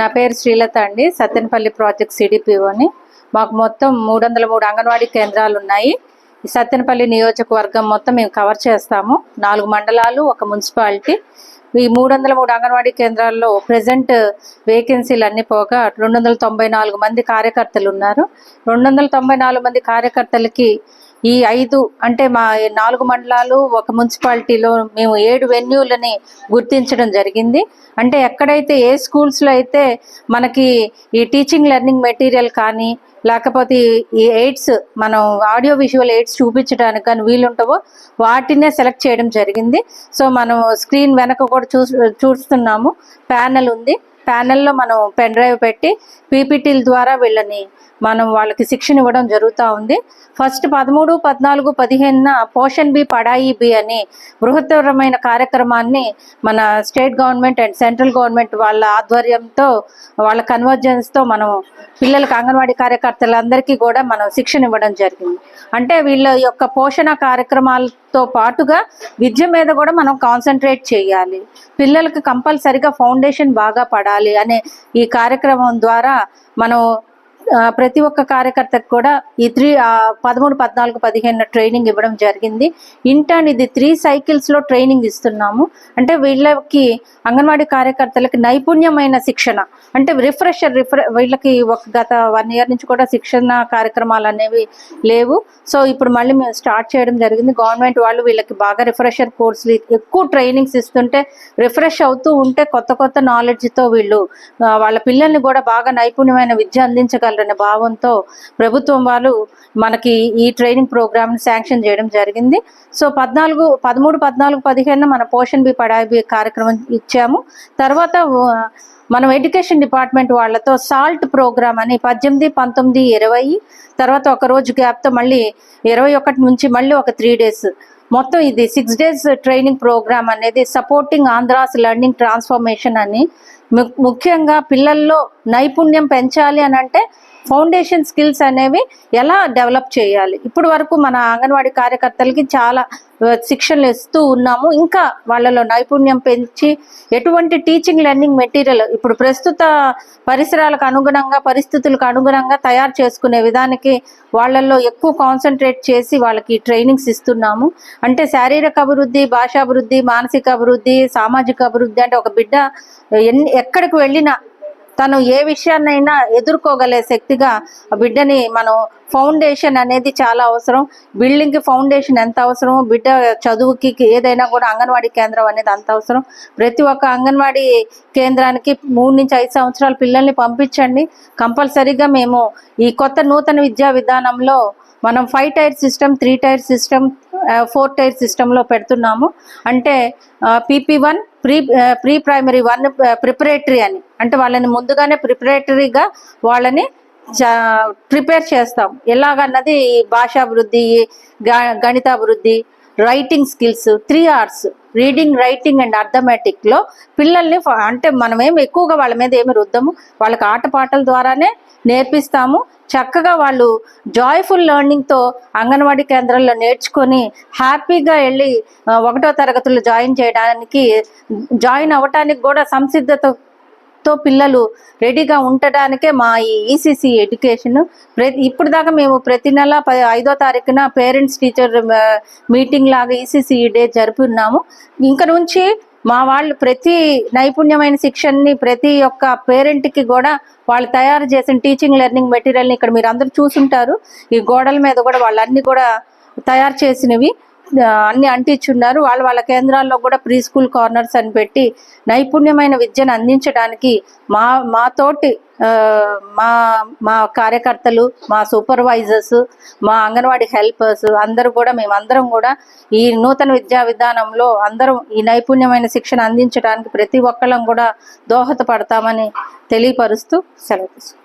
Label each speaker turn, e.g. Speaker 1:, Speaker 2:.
Speaker 1: నా పేరు శ్రీలత అండి సత్తెనపల్లి ప్రాజెక్ట్ సిడిపిఓని మాకు మొత్తం మూడు వందల మూడు అంగన్వాడీ కేంద్రాలు ఉన్నాయి సత్తెనపల్లి నియోజకవర్గం మొత్తం మేము కవర్ చేస్తాము. నాలుగు మండలాలు ఒక మున్సిపాలిటీ. ఈ మూడు వందల మూడు అంగన్వాడీ కేంద్రాల్లో ప్రజెంట్ వేకెన్సీలు అన్ని పోగా రెండు వందల తొంభై నాలుగు మంది కార్యకర్తలు ఉన్నారు రెండు వందల తొంభై నాలుగు మంది కార్యకర్తలకి ఈ ఐదు అంటే మా నాలుగు మండలాలు ఒక మున్సిపాలిటీలో మేము ఏడు వెన్యూలని గుర్తించడం జరిగింది. అంటే ఎక్కడైతే ఏ స్కూల్స్లో అయితే మనకి ఈ టీచింగ్ లెర్నింగ్ మెటీరియల్ కానీ లేకపోతే ఈ- ఎయిడ్స్ మనం ఆడియో విజువల్ ఎయిడ్స్ చూపించడానికి కానీ వీలుంటావో వాటినే సెలెక్ట్ చేయడం జరిగింది. సో మనం స్క్రీన్ వెనక కూడా చూ చూస్తున్నాము. ప్యానెల్ ఉంది. ప్యానెల్లో మనం పెన్ డ్రైవ్ పెట్టి పీపీటీల ద్వారా వీళ్ళని మనం వాళ్ళకి శిక్షణ ఇవ్వడం జరుగుతూ ఉంది. ఫస్ట్ పదమూడు పద్నాలుగు పదిహేనున పోషన్ బి పడాయి బి అని బృహత్తరమైన కార్యక్రమాన్ని మన state government and central government వాళ్ళ ఆధ్వర్యంతో వాళ్ళ కన్వర్జెన్స్తో మనం పిల్లలకు అంగన్వాడీ కార్యకర్తలందరికీ కూడా మనం శిక్షణ ఇవ్వడం జరిగింది. అంటే వీళ్ళ యొక్క పోషణ కార్యక్రమాలతో పాటుగా విద్య మీద కూడా మనం కాన్సన్ట్రేట్ చేయాలి. పిల్లలకు కంపల్సరిగా ఫౌండేషన్ బాగా పడాలి. అనే ఈ కార్యక్రమం ద్వారా మనం ప్రతి ఒక్క కార్యకర్తకు కూడా ఈ త్రీ పదమూడు పద్నాలుగు పదిహేను ట్రైనింగ్ ఇవ్వడం జరిగింది. ఇంటర్న్ ఇది త్రీ సైకిల్స్లో ట్రైనింగ్ ఇస్తున్నాము. అంటే వీళ్ళకి అంగన్వాడీ కార్యకర్తలకి నైపుణ్యమైన శిక్షణ. అంటే రిఫ్రెషర్ రిఫ్రె వీళ్ళకి ఒక గత వన్ ఇయర్ నుంచి కూడా శిక్షణ కార్యక్రమాలు అనేవి లేవు. సో ఇప్పుడు మళ్ళీ మేము స్టార్ట్ చేయడం జరిగింది. గవర్నమెంట్ వాళ్ళు వీళ్ళకి బాగా రిఫ్రెషర్ కోర్సులు ఎక్కువ ట్రైనింగ్స్ ఇస్తుంటే రిఫ్రెష్ అవుతూ ఉంటే కొత్త కొత్త నాలెడ్జ్తో వీళ్ళు వాళ్ళ పిల్లల్ని కూడా బాగా నైపుణ్యమైన విద్య అందించగలరనే భావంతో ప్రభుత్వం వాళ్ళు మనకి ఈ ట్రైనింగ్ ప్రోగ్రామ్ శాంక్షన్ చేయడం జరిగింది. సో పద్నాలుగు పదమూడు పద్నాలుగు పదిహేను మన పోషన్ బి పడాయి బి కార్యక్రమం ఇచ్చాము. తర్వాత మనం ఎడ్యుకేషన్ డిపార్ట్మెంట్ వాళ్ళతో సాల్ట్ ప్రోగ్రామ్ అని పద్దెనిమిది పంతొమ్మిది ఇరవై తర్వాత ఒక రోజు గ్యాప్తో మళ్ళీ ఇరవై ఒకటి నుంచి మళ్ళీ ఒక త్రీ డేస్ మొత్తం ఇది సిక్స్ డేస్ ట్రైనింగ్ ప్రోగ్రామ్ అనేది సపోర్టింగ్ ఆంధ్రాస్ లెర్నింగ్ ట్రాన్స్ఫర్మేషన్ అని ముఖ్యంగా పిల్లల్లో నైపుణ్యం పెంచాలి అని అంటే ఫౌండేషన్ స్కిల్స్ అనేవి ఎలా డెవలప్ చేయాలి. ఇప్పుడు వరకు మన అంగన్వాడీ కార్యకర్తలకి చాలా శిక్షణలు ఇస్తూ ఉన్నాము. ఇంకా వాళ్ళలో నైపుణ్యం పెంచి ఎటువంటి టీచింగ్ లెర్నింగ్ మెటీరియల్ ఇప్పుడు ప్రస్తుత పరిసరాలకు అనుగుణంగా పరిస్థితులకు అనుగుణంగా తయారు చేసుకునే విధానికి వాళ్ళల్లో ఎక్కువ కాన్సన్ట్రేట్ చేసి వాళ్ళకి ట్రైనింగ్స్ ఇస్తున్నాము. అంటే శారీరక అభివృద్ధి భాషాభివృద్ధి మానసిక అభివృద్ధి సామాజిక అభివృద్ధి అంటే ఒక బిడ్డ ఎన్ని ఎక్కడికి వెళ్ళినా తను ఏ విషయాన్నైనా ఎదుర్కోగలే శక్తిగా ఆ బిడ్డని మనం ఫౌండేషన్ అనేది చాలా అవసరం. బిల్డింగ్కి ఫౌండేషన్ ఎంత అవసరం? బిడ్డ చదువుకి ఏదైనా కూడా అంగన్వాడీ కేంద్రం అనేది అంత అవసరం. ప్రతి ఒక్క అంగన్వాడీ కేంద్రానికి మూడు నుంచి ఐదు సంవత్సరాల పిల్లల్ని పంపించండి. కంపల్సరీగా మేము ఈ కొత్త నూతన విద్యా విధానంలో మనం five tier system three tier system four tier సిస్టంలో పెడుతున్నాము. అంటే PP one pre pre primary one preparatory అని. అంటే వాళ్ళని ముందుగానే ప్రిపరేటరీగా వాళ్ళని ప్రిపేర్ చేస్తాం ఎలాగన్నది ఈ భాషాభివృద్ధి గ- గణితాభివృద్ధి writing skills three R's reading writing and అర్థమెటిక్లో పిల్లల్ని అంటే మనమేం ఎక్కువగా వాళ్ళ మీద ఏమి రుద్దము. వాళ్ళకి ఆటపాటల ద్వారానే నేర్పిస్తాము. చక్కగా వాళ్ళు జాయ్ఫుల్ లెర్నింగ్తో అంగన్వాడీ కేంద్రాల్లో నేర్చుకొని హ్యాపీగా వెళ్ళి ఒకటో తరగతులు జాయిన్ చేయడానికి జాయిన్ అవ్వటానికి కూడా సంసిద్ధత తో పిల్లలు రెడీగా ఉండటానికే మా ఈ ఈసీసీ ఎడ్యుకేషన్. ప్రతి ఇప్పుడు దాకా మేము ప్రతి నెల ఐదో తారీఖున పేరెంట్స్ టీచర్ మీటింగ్ లాగా ఈసీసీ డే జరుపున్నాము. ఇంక నుంచి మా వాళ్ళు ప్రతి నైపుణ్యమైన శిక్షణని ప్రతి ఒక్క పేరెంట్కి కూడా వాళ్ళు తయారు చేసిన టీచింగ్ లెర్నింగ్ మెటీరియల్ని ఇక్కడ మీరు అందరూ చూసుంటారు. ఈ గోడల మీద కూడా వాళ్ళన్నీ కూడా తయారు చేసినవి. అన్ని అంటించున్నారు వాళ్ళు వాళ్ళ కేంద్రాల్లో కూడా ప్రీ స్కూల్ కార్నర్స్ అని పెట్టి నైపుణ్యమైన విద్యను అందించడానికి మా మాతోటి మా మా కార్యకర్తలు మా సూపర్వైజర్స్ మా అంగన్వాడీ హెల్పర్స్ అందరూ కూడా మేమందరం కూడా ఈ నూతన విద్యా విధానంలో అందరం ఈ నైపుణ్యమైన శిక్షణ అందించడానికి ప్రతి ఒక్కళ్ళం కూడా దోహదపడతామని తెలియపరుస్తూ సెలవు తీసుకుంటాం.